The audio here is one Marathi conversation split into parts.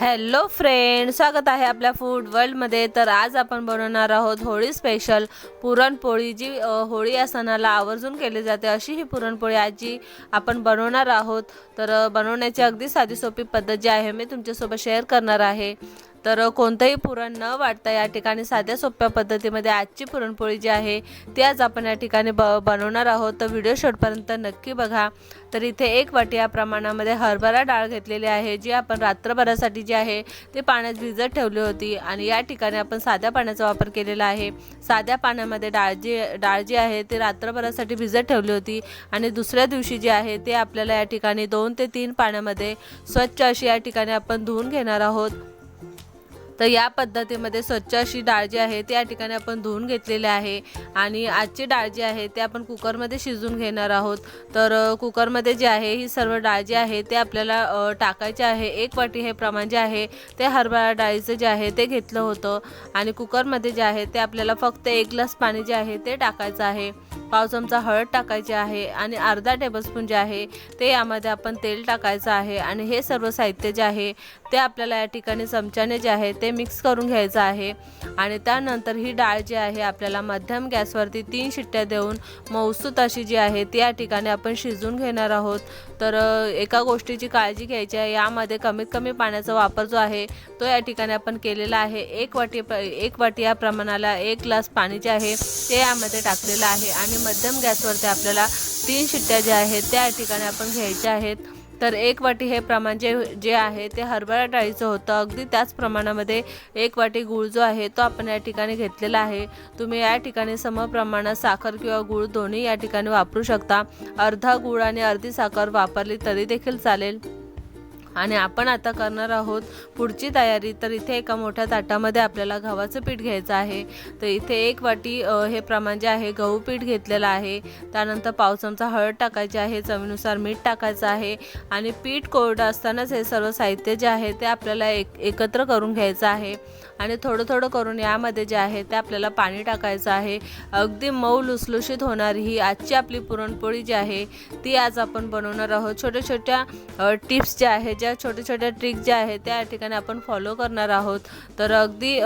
हॅलो फ्रेंड स्वागत आहे आपल्या फूड वर्ल्डमध्ये तर आज आपण बनवणार आहोत होळी स्पेशल पुरणपोळी जी होळी या सणाला आवर्जून केली जाते. अशी ही पुरणपोळी आज जी आपण बनवणार आहोत. तर बनवण्याची अगदी साधी सोपी पद्धत जी आहे मी तुमच्यासोबत शेअर करणार आहे. तर कोणतंही पुरण न वाटता या ठिकाणी साध्या सोप्या पद्धतीमध्ये आजची पुरणपोळी जी आहे ती आज आपण या ठिकाणी ब बनवणार आहोत. तर व्हिडिओ शेवटपर्यंत नक्की बघा. तर इथे एक वाटी या प्रमाणामध्ये हरभरा डाळ घेतलेली आहे जी आपण रात्रभरासाठी जी आहे ते पाण्यात भिजत ठेवली होती आणि या ठिकाणी आपण साध्या पाण्याचा वापर केलेला आहे. साध्या पाण्यामध्ये डाळ जी डाळ जी आहे ती रात्रभरासाठी भिजत ठेवली होती आणि दुसऱ्या दिवशी जी आहे ते आपल्याला या ठिकाणी दोन ते तीन पाण्यामध्ये स्वच्छ अशी या ठिकाणी आपण धुवून घेणार आहोत. तर या पद्धतीमध्ये स्वच्छ अशी डाळ जी आहे ती या ठिकाणी आपण धुवून घेतलेली आहे. आणि आजची डाळ जी आहे ते आपण कुकरमध्ये शिजून घेणार आहोत. तर कुकरमध्ये जे आहे ही सर्व डाळ जी आहे ते आपल्याला टाकायचे आहे. एक वाटी हे प्रमाण जे आहे ते हरभरा डाळीचं जे आहे ते घेतलं होतं. आणि कुकरमध्ये जे आहे ते आपल्याला फक्त एक ग्लास पाणी जे आहे ते टाकायचं आहे. पाव चमचा हळद टाकायची आहे आणि अर्धा टेबलस्पून जे आहे ते यामध्ये आपण तेल टाकायचं आहे आणि हे सर्व साहित्य जे आहे ते आपल्याला या ठिकाणी चमच्याने जे आहे ते मिक्स करून घ्यायचं आहे. आणि त्यानंतर ही डाळ जी आहे आपल्याला मध्यम गॅसवरती तीन शिट्ट्या देऊन मौसूत अशी जी आहे ती या ठिकाणी आपण शिजून घेणार आहोत. तर एका गोष्टीची काळजी घ्यायची आहे. यामध्ये कमीत कमी पाण्याचा वापर जो आहे तो या ठिकाणी आपण केलेला आहे. एक वाटी प- एक वाटी या प्रमाणाला एक ग्लास पाणी जे आहे ते यामध्ये टाकलेलं आहे. आणि मध्यम गॅसवरती आपल्याला तीन शिट्ट्या ज्या आहेत त्या या ठिकाणी आपण घ्यायच्या आहेत. तर एक वाटी हे प्रमाण जे जे आहे ते हरभरा डाळीचं होतं. अगदी त्याच प्रमाणामध्ये एक वाटी गूळ जो आहे तो आपण या ठिकाणी घेतलेला आहे. तुम्ही या ठिकाणी समप्रमाणात साखर किंवा गूळ दोन्ही या ठिकाणी वापरू शकता. अर्धा गूळ आणि अर्धी साखर वापरली तरी देखील चालेल. आणि आपण आता करणार आहोत पुढची तयारी. तर इथे एका मोठ्या ताटामध्ये आपल्याला गव्हाचं पीठ घ्यायचं आहे. तर इथे एक वाटी हे प्रमाण जे आहे गहू पीठ घेतलेलं आहे. त्यानंतर पाव चमचा हळद टाकायची आहे चवीनुसार मीठ टाकायचं आहे. आणि पीठ कोरडं असतानाच हे सर्व साहित्य जे आहे ते आपल्याला एक एकत्र करून घ्यायचं आहे. आणि थोडं थोडं करून यामध्ये जे आहे ते आपल्याला पाणी टाकायचं आहे. अगदी मऊ लुसलुशीत होणारी ही आजची आपली पुरणपोळी जी आहे ती आज आपण बनवणार आहोत. छोट्या छोट्या टिप्स ज्या आहेत ज्या छोट्या छोट्या ट्रिक ज्या आहे त्या ठिकाणी आपण फॉलो करणार आहोत. तर अगदी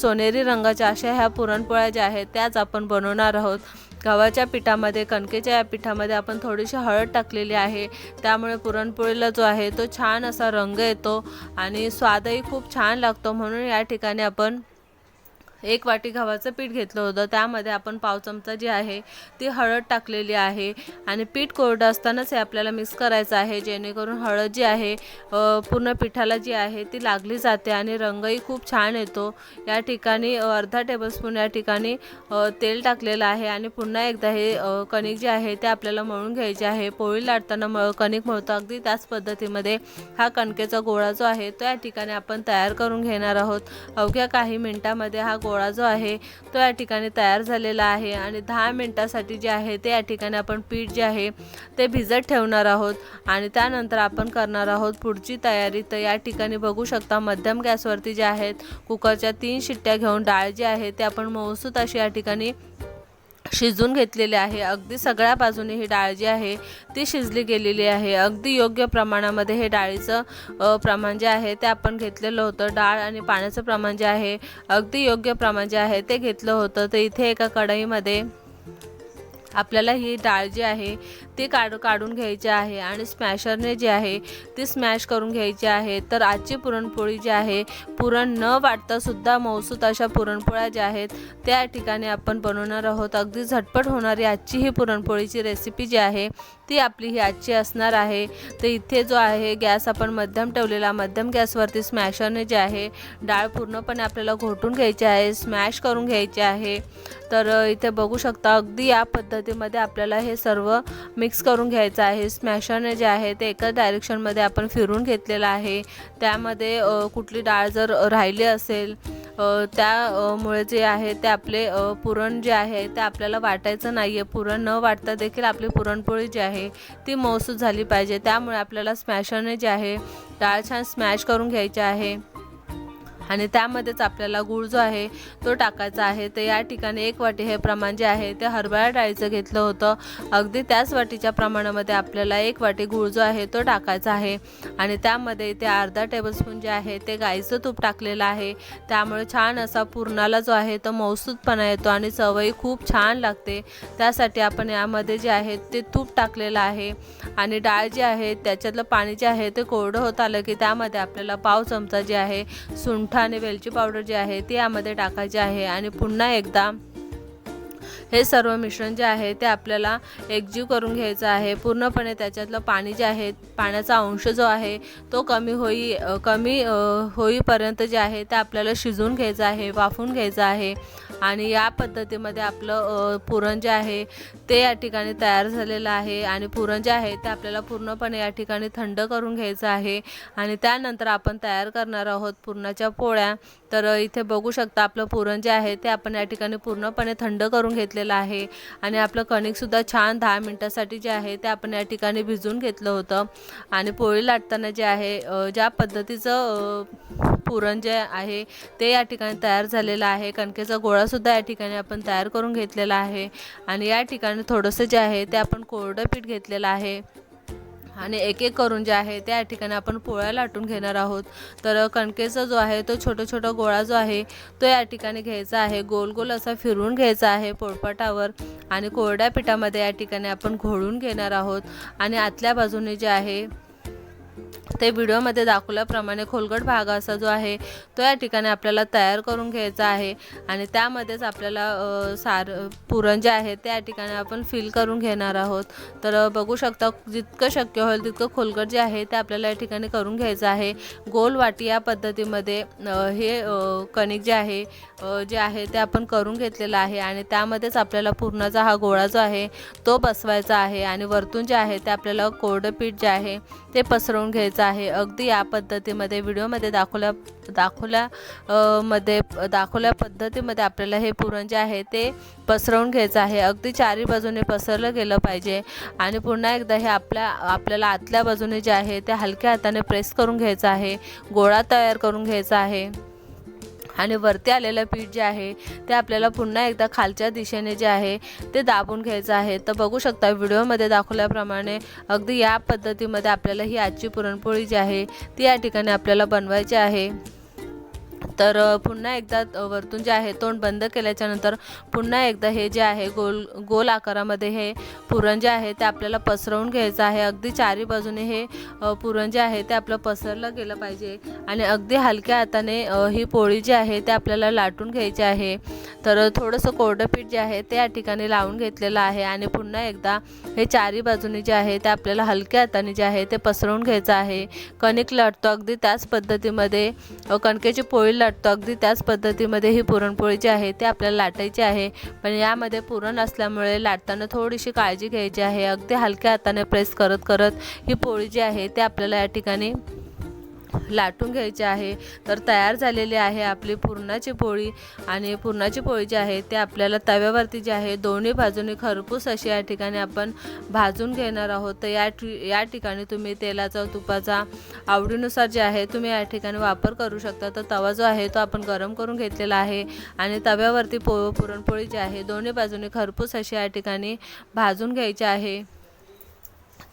सोनेरी रंगाच्या अशा ह्या पुरणपोळ्या ज्या आहेत त्याच आपण बनवणार आहोत. गव्हाच्या पिठामध्ये कणकेच्या या पिठामध्ये आपण थोडीशी हळद टाकलेली आहे. त्यामुळे पुरणपोळीला जो आहे तो छान असा रंग येतो आणि स्वादही खूप छान लागतो. म्हणून या ठिकाणी आपण एक वाटी गव्हाचं पीठ घेतलं होतं. त्यामध्ये आपण पाव चमचा जी आहे ती हळद टाकलेली आहे आणि पीठ कोरडं असतानाच हे आपल्याला मिक्स करायचं आहे. जेणेकरून हळद जी आहे पूर्ण पिठाला जी आहे ती लागली जाते आणि रंगही खूप छान येतो. या ठिकाणी अर्धा टेबलस्पून या ठिकाणी तेल टाकलेलं आहे आणि पुन्हा एकदा हे कणिक जे आहे ते आपल्याला मळून घ्यायचे आहे. पोळी लाटताना मळ कणिक मळतो. अगदी त्याच पद्धतीमध्ये हा कणकेचा गोळा जो आहे तो या ठिकाणी आपण तयार करून घेणार आहोत. अवघ्या काही मिनिटामध्ये हा गोळा जो आहे तो या ठिकाणी तयार झालेला आहे आणि दहा मिनटासाठी जे आहे ते या ठिकाणी आपण पीठ जे आहे ते भिजत ठेवणार आहोत आणि त्यानंतर आपण करणार आहोत पुढची तयारी. तर या ठिकाणी बघू शकता मध्यम गॅसवरती जे आहेत कुकरच्या तीन शिट्ट्या घेऊन डाळ जी आहे ते आपण मौसूत अशी या ठिकाणी शिजून घेतलेले आहे. अगदी सगळ्या बाजूने ही डाळ जी आहे ती शिजली गेलेली आहे. अगदी योग्य प्रमाणामध्ये हे डाळीचं प्रमाण जे आहे ते आपण घेतलेलं होतं. डाळ आणि पाण्याचं प्रमाण जे आहे अगदी योग्य प्रमाण जे आहे ते घेतलं होतं. तर इथे एका कढईमध्ये आपल्याला ही डाळ जी आहे ती काढ काढून घ्यायची आहे आणि स्मॅशरने जी आहे ती स्मॅश करून घ्यायची आहे. तर आजची पुरणपोळी जी आहे पुरण न वाटतासुद्धा मौसूत अशा पुरणपोळ्या ज्या आहेत त्या ठिकाणी आपण बनवणार आहोत. अगदी झटपट होणारी आजची ही पुरणपोळीची रेसिपी जी आहे ती आपली ही आजची असणार आहे. तर इथे जो आहे गॅस आपण मध्यम ठेवलेला मध्यम गॅसवरती स्मॅशरने जे आहे डाळ पूर्णपणे आपल्याला घोटून घ्यायची आहे स्मॅश करून घ्यायची आहे. तर इथे बघू शकता अगदी या पद्धतीमध्ये आपल्याला हे सर्व मिक्स करून घ्यायचं आहे. स्मॅशरने जे आहे ते एकाच डायरेक्शनमध्ये आपण फिरून घेतलेलं आहे. त्यामध्ये कुठली डाळ जर राहिली असेल त्यामुळे जे आहे ते आपले पुरण जे आहे ते आपल्याला वाटायचं नाही आहे पुरण न वाटता देखील आपली पुरणपोळी जी आहे ती मौसूद झाली पाहिजे. त्यामुळे आपल्याला स्मॅशरने जे आहे डाळ छान स्मॅश करून घ्यायची आहे. आणि त्यामध्येच आपल्याला गूळ जो आहे तो टाकायचा आहे. तर या ठिकाणी एक वाटी हे प्रमाण जे आहे ते हरभरा डाळीचं घेतलं होतं. अगदी त्याच वाटीच्या प्रमाणामध्ये आपल्याला एक वाटी गूळ जो आहे तो टाकायचा आहे. आणि त्यामध्ये इथे अर्धा टेबलस्पून जे आहे ते गाईचं तूप टाकलेलं आहे. त्यामुळे छान असा पुरणाला जो आहे तो मौसूदपणा येतो आणि चवही खूप छान लागते. त्यासाठी आपण यामध्ये जे आहे ते तूप टाकलेलं आहे. आणि डाळ जी आहे त्याच्यातलं पाणी जे आहे ते कोरडं होत आलं की त्यामध्ये आपल्याला पाव चमचा जे आहे सुंठ आणि वेलची पावडर जी आहे ती यामध्ये टाकायची आहे आणि पुन्हा एकदा हे सर्व मिश्रण जे आहे ते आपल्याला एकजीव करून घ्यायचं आहे. पूर्णपणे त्याच्यातलं पाणी जे आहे पाण्याचा अंश जो आहे तो कमी होई कमी होईपर्यंत जे आहे ते आपल्याला शिजवून घ्यायचं आहे वाफून घ्यायचं आहे. आणि या पद्धतीमध्ये आपलं पुरण जे आहे ते या ठिकाणी तयार झालेलं आहे. आणि पुरण जे आहे ते आपल्याला पूर्णपणे या ठिकाणी थंड करून घ्यायचं आहे. आणि त्यानंतर आपण तयार करणार आहोत पुरणाच्या पोळ्या. तर इथे बघू शकता आपलं पुरण जे आहे ते आपण या ठिकाणी पूर्णपणे थंड करून घेतलेलं आहे. आणि आपलं कणिकसुद्धा छान दहा मिनटासाठी जे आहे ते आपण या ठिकाणी भिजवून घेतलं होतं. आणि पोळी लाटताना जे आहे ज्या पद्धतीचं पुरण जे आहे ते या ठिकाणी तयार झालेलं आहे. कणकेचा गोळासुद्धा या ठिकाणी आपण तयार करून घेतलेला आहे. आणि या ठिकाणी थोडंसं जे आहे ते आपण कोरडं पीठ घेतलेलं आहे. आणि एक एक करून जे आहे त्या ठिकाणी आपण पोळ्या लाटून घेणार आहोत. तर कणकेचा जो आहे तो छोटा छोटा गोळा जो आहे तो या ठिकाणी घ्यायचा आहे. गोल गोल असा फिरून घ्यायचा आहे पोळपाटावर आणि कोरड्या पिठामध्ये या ठिकाणी आपण घोळून घेणार आहोत. आणि आतल्या बाजूने जे आहे ते व्हिडिओमध्ये दाखवल्याप्रमाणे खोलगट भाग असा जो आहे तो या ठिकाणी आपल्याला तयार करून घ्यायचा आहे. आणि त्यामध्येच आपल्याला सार पुरण जे आहे त्या ठिकाणी आपण फिल करून घेणार आहोत. तर बघू शकता जितकं शक्य होईल तितकं खोलगट जे आहे ते आपल्याला या ठिकाणी करून घ्यायचं आहे. गोल वाटी या पद्धतीमध्ये हे कणिक जे आहे जे आहे ते आपण करून घेतलेलं आहे. आणि त्यामध्येच आपल्याला पुरणाचा हा गोळा जो आहे तो बसवायचा आहे. आणि वरतून जे आहे ते आपल्याला कोरडं पीठ जे आहे ते पसरवून घ्यायचं आहे. अगदी या पद्धतीमध्ये व्हिडिओमध्ये दाखवल्या दाखवल्या मध्ये दाखवल्या पद्धतीमध्ये आपल्याला हे पुरण जे आहे ते पसरवून घ्यायचं आहे. अगदी चारी बाजूने पसरलं गेलं पाहिजे आणि पुन्हा एकदा हे आपल्या आपल्याला आतल्या बाजूने जे आहे ते हलक्या हाताने प्रेस करून घ्यायचं आहे. गोळा तयार करून घ्यायचा आहे. आणि वरती आलेलं पीठ जे आहे ते आपल्याला पुन्हा एकदा खालच्या दिशेने जे आहे ते दाबून घ्यायचं आहे. तर बघू शकता व्हिडिओमध्ये दाखवल्याप्रमाणे अगदी या पद्धतीमध्ये आपल्याला ही आजची पुरणपोळी जी आहे ती या ठिकाणी आपल्याला बनवायची आहे. तर पुन्हा एकदा वरतून जे आहे तोंड बंद केल्याच्यानंतर पुन्हा एकदा हे जे आहे गोल गोल आकारामध्ये हे पुरण जे आहे ते आपल्याला पसरवून घ्यायचं आहे. अगदी चारी बाजूने हे पुरण जे आहे ते आपलं पसरलं गेलं पाहिजे. आणि अगदी हलक्या हाताने ही पोळी जी आहे ते आपल्याला लाटून घ्यायची आहे. तर थोडंसं कोरडं पीठ जे आहे ते या ठिकाणी लावून घेतलेलं आहे. आणि पुन्हा एकदा हे चारी बाजूने जे आहे ते आपल्याला हलक्या हाताने जे आहे ते पसरवून घ्यायचं आहे. कणिक लाटतो अगदी त्याच पद्धतीमध्ये. कणकेची पोळी लाटतो. अगदी त्याच पद्धतीमध्ये ही पुरणपोळी जी आहे ती आपल्याला लाटायची आहे. पण यामध्ये पुरण असल्यामुळे लाटताना थोडीशी काळजी घ्यायची आहे. अगदी हलक्या हाताने प्रेस करत करत ही पोळी जी आहे ते आपल्याला या ठिकाणी लाटून घ्यायची आहे. तर तयार झालेली आहे आपली पुरणाची पोळी आणि पुरणाची पोळी जी आहे ते आपल्याला तव्यावरती जी आहे दोन्ही बाजूने खरपूस अशी या ठिकाणी आपण भाजून घेणार आहोत. तर या या ठिकाणी तुम्ही तेलाचा तुपाचा आवडीनुसार जे आहे तुम्ही या ठिकाणी वापर करू शकता. तर तवा जो आहे तो आपण गरम करून घेतलेला आहे आणि तव्यावरती पो पुरणपोळी जी आहे दोन्ही बाजूने खरपूस अशी या ठिकाणी भाजून घ्यायची आहे.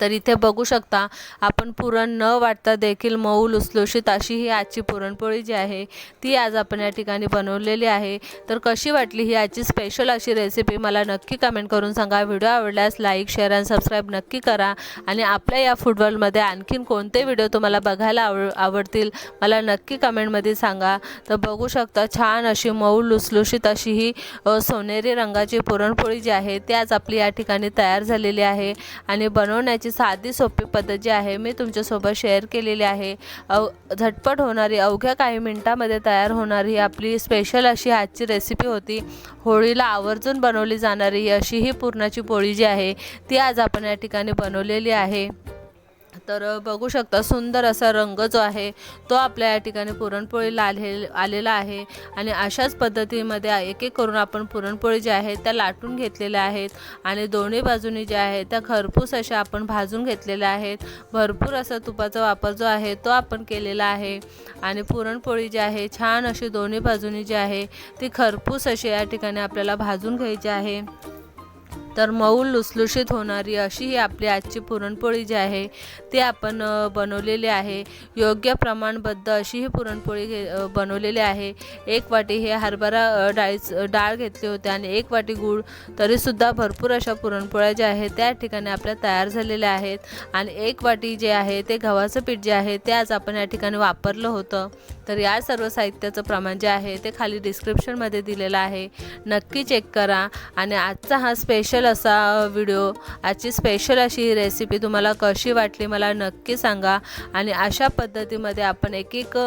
तर इथे बघू शकता आपण पुरण न वाटता देखील मऊ लुसलुशीत अशी ही आजची पुरणपोळी जी आहे ती आज आपण या ठिकाणी बनवलेली आहे. तर कशी वाटली ही आजची स्पेशल अशी रेसिपी मला नक्की कमेंट करून सांगा. व्हिडिओ आवडल्यास लाईक शेअर आणि सबस्क्राईब नक्की करा. आणि आपल्या या फुटबॉलमध्ये आणखीन कोणते व्हिडिओ तुम्हाला बघायला आव आवडतील मला नक्की कमेंटमध्ये सांगा. तर बघू शकता छान अशी मऊ लुसलुशीत अशी ही सोनेरी रंगाची पुरणपोळी जी आहे ती आज आपली या ठिकाणी तयार झालेली आहे. आणि बनवण्याची साधी सोपी पद्धत जी आहे मी तुमच्यासोबत शेअर केलेली आहे. अव झटपट होणारी अवघ्या काही मिनटामध्ये तयार होणारी आपली स्पेशल अशी आजची रेसिपी होती. होळीला आवर्जून बनवली जाणारी अशी ही पुरणाची पोळी जी आहे ती आज आपण या ठिकाणी बनवलेली आहे. तर बघू शकता सुंदर असा रंग जो आहे तो आपल्या या ठिकाणी पुरणपोळीला आले आलेला आहे. आणि अशाच पद्धतीमध्ये एक एक करून आपण पुरणपोळी ज्या आहेत त्या लाटून घेतलेल्या आहेत. आणि दोन्ही बाजूनी ज्या आहेत त्या खरपूस अशा आपण भाजून घेतलेल्या आहेत. भरपूर असा तुपाचा वापर जो आहे तो आपण केलेला आहे. आणि पुरणपोळी जी आहे छान अशी दोन्ही बाजूनी जी आहे ती खरपूस अशी या ठिकाणी आपल्याला भाजून घ्यायची आहे. तर मऊ लुसलुशीत होणारी अशी ही आपली आजची पुरणपोळी जी आहे ती आपण बनवलेली आहे. योग्य प्रमाणबद्ध अशी ही पुरणपोळी घे बनवलेली आहे. एक वाटी हे हरभरा डाळीच डाळ घेतली होती आणि एक वाटी गूळ तरीसुद्धा भरपूर अशा पुरणपोळ्या ज्या आहेत त्या ठिकाणी आपल्या तयार झालेल्या आहेत. आणि एक वाटी जे आहे ते गव्हाचं पीठ जे आहे ते आज आपण या ठिकाणी वापरलं होतं. तर या सर्व साहित्याचं प्रमाण जे आहे ते खाली डिस्क्रिप्शनमध्ये दिलेलं आहे. नक्की चेक करा. आणि आजचा हा स्पेशल असा व्हिडिओ आजची स्पेशल अशी ही रेसिपी तुम्हाला कशी वाटली मला नक्की सांगा. आणि अशा पद्धतीमध्ये आपण एक एक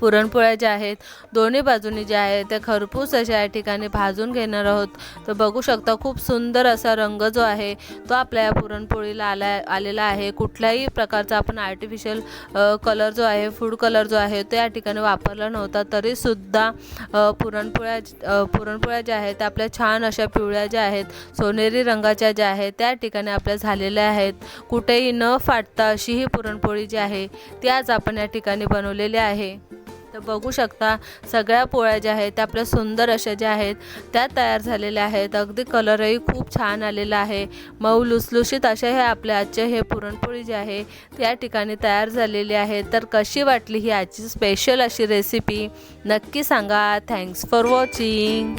पुरणपोळ्या ज्या आहेत दोन्ही बाजूनी ज्या आहेत त्या खरपूस अशा या ठिकाणी भाजून घेणार आहोत. तर बघू शकता खूप सुंदर असा रंग जो आहे तो आपल्या या पुरणपोळीला आला आलेला आहे. कुठल्याही प्रकारचा आपण आर्टिफिशियल कलर जो आहे फूड कलर जो आहे तो या ठिकाणी वापरला नव्हता. तरीसुद्धा पुरणपोळ्या पुरणपोळ्या ज्या आहेत त्या आपल्या छान अशा पिवळ्या ज्या आहेत सोनेरी रंगाच्या ज्या आहेत त्या ठिकाणी आपल्या झालेल्या आहेत. कुठेही न फाटता अशी ही पुरणपोळी जी आहे ती आज आपण या ठिकाणी बनवलेली आहे. तर बघू शकता सगळ्या पोळ्या ज्या आहेत त्या आपल्या सुंदर अशा ज्या आहेत त्या तयार झालेल्या आहेत. अगदी कलरही खूप छान आलेला आहे. मऊ लुसलुशीत अशा हे आपल्या आजचे हे पुरणपोळी जी आहे त्या ठिकाणी तयार झालेली आहे. तर कशी वाटली ही आजची स्पेशल अशी रेसिपी नक्की सांगा. Thanks for watching